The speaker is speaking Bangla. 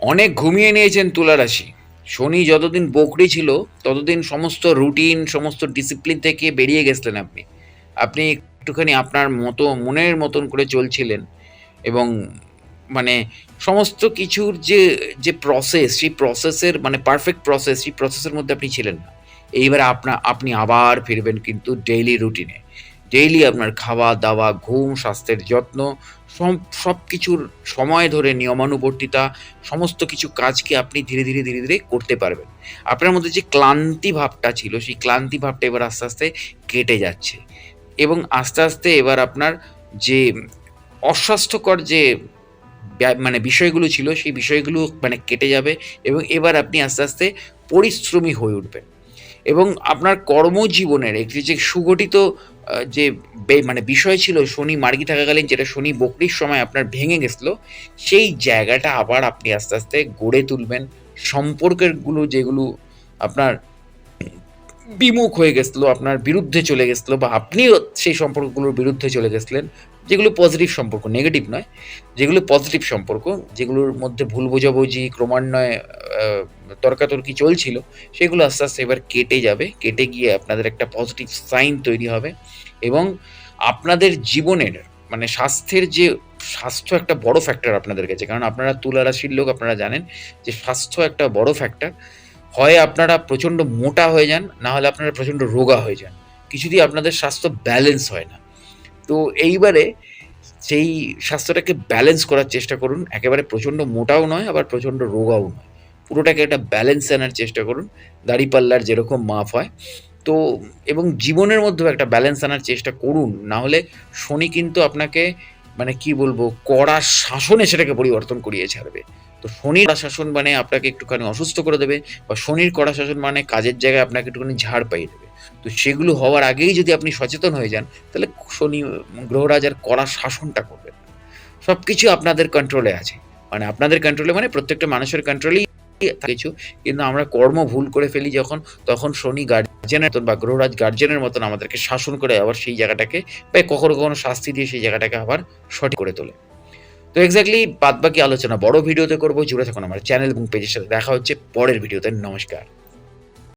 অনেক ঘুমিয়ে নিয়েছেন তুলারাশি। শনি যতদিন বকরি ছিল, ততদিন সমস্ত রুটিন সমস্ত ডিসিপ্লিন থেকে বেরিয়ে গেছিলেন আপনি। আপনি একটুখানি আপনার মতো, মনের মতন করে চলছিলেন এবং মানে সমস্ত কিছুর যে যে প্রসেস সেই প্রসেসের মানে পারফেক্ট প্রসেস সেই প্রসেসের মধ্যে আপনি ছিলেন না। এইবারে আপনা, আপনি আবার ফিরবেন কিন্তু ডেইলি রুটিনে ডেইলি আপনার খাওয়া দাওয়া ঘুম, স্বাস্থ্যের যত্ন সব কিছুর সময় ধরে নিয়মানুবর্তিতা, সমস্ত কিছু কাজকে আপনি ধীরে ধীরে ধীরে ধীরে করতে পারবেন। আপনার মধ্যে যে ক্লান্তি ভাবটা ছিল, সেই ক্লান্তি ভাবটা এবার আস্তে আস্তে কেটে যাচ্ছে। এবং আস্তে আস্তে এবার আপনার যে অস্বাস্থ্যকর যে মানে বিষয়গুলো ছিল, সেই বিষয়গুলো মানে কেটে যাবে এবং এবার আপনি আস্তে আস্তে পরিশ্রমী হয়ে উঠবেন। এবং আপনার কর্মজীবনের একটি যে সুগঠিত যে মানে বিষয় ছিল শনি মার্গি থাকাকালীন, যেটা শনি বকরির সময় আপনার ভেঙে গেছিল, সেই জায়গাটা আবার আপনি আস্তে আস্তে গড়ে তুলবেন। সম্পর্কেরগুলো যেগুলো আপনার বিমুখ হয়ে গেছিল, আপনার বিরুদ্ধে চলে গেছিল বা আপনিও সেই সম্পর্কগুলোর বিরুদ্ধে চলে গেছিলেন, যেগুলো পজিটিভ সম্পর্ক নেগেটিভ নয়, যেগুলো পজিটিভ সম্পর্ক, যেগুলোর মধ্যে ভুল বোঝাবুঝি, ক্রমান্বয়ে তর্কাতর্কি চলছিল, সেগুলো আস্তে আস্তে এবার কেটে যাবে, কেটে গিয়ে আপনাদের একটা পজিটিভ সাইন তৈরি হবে এবং আপনাদের জীবনের মানে স্বাস্থ্যের যে, স্বাস্থ্য একটা বড় ফ্যাক্টর আপনাদের কাছে, কারণ আপনারা তুলা রাশির লোক, আপনারা জানেন যে স্বাস্থ্য একটা বড় ফ্যাক্টর হয় আপনারা প্রচণ্ড মোটা হয়ে যান, না হলে আপনারা প্রচণ্ড রোগা হয়ে যান। কিছুতেই আপনাদের স্বাস্থ্য ব্যালেন্স হয় না। তো এইবারে সেই স্বাস্থ্যটাকে ব্যালেন্স করার চেষ্টা করুন। একেবারে প্রচণ্ড মোটাও নয়, আবার প্রচণ্ড রোগাও নয়। পুরোটাকে একটা ব্যালেন্স আনার চেষ্টা করুন। দাড়িপাল্লার যেরকম মাপ হয়। তো এবং জীবনের মধ্যেও একটা ব্যালেন্স আনার চেষ্টা করুন। না হলে শনি কিন্তু আপনাকে মানে কি বলব, কড়া শাসনে সেটাকে পরিবর্তন করিয়ে ছাড়বে। তো শনির কড়া শাসন মানে আপনাকে একটুখানি অসুস্থ করে দেবে বা শনির কড়া শাসন মানে কাজের জায়গায় আপনাকে একটুখানি ঝাড় পাইয়ে দেবে। তো সেগুলো হওয়ার আগেই যদি আপনি সচেতন হয়ে যান, তাহলে শনি গ্রহরাজার কড়া শাসনটা করবেন। সব কিছু আপনাদের কন্ট্রোলে আছে। মানে আপনাদের কন্ট্রোলে মানে প্রত্যেকটা মানুষের কন্ট্রোলেই কিছু। কিন্তু আমরা কর্ম ভুল করে ফেলি যখন, তখন শনি গার্জেনের মতন বা গ্রহরাজ গার্জেনের মতন আমাদেরকে শাসন করে আবার সেই জায়গাটাকে, বা কখনো কখনো শাস্তি দিয়ে সেই জায়গাটাকে আবার সঠিক করে তোলে। তো এক্স্যাক্টলি বাদ বাকি আলোচনা বড় ভিডিওতে করব। জুড়ে থাকুন আমার চ্যানেল এবং পেজের সাথে দেখা হচ্ছে পরের ভিডিওতে। নমস্কার।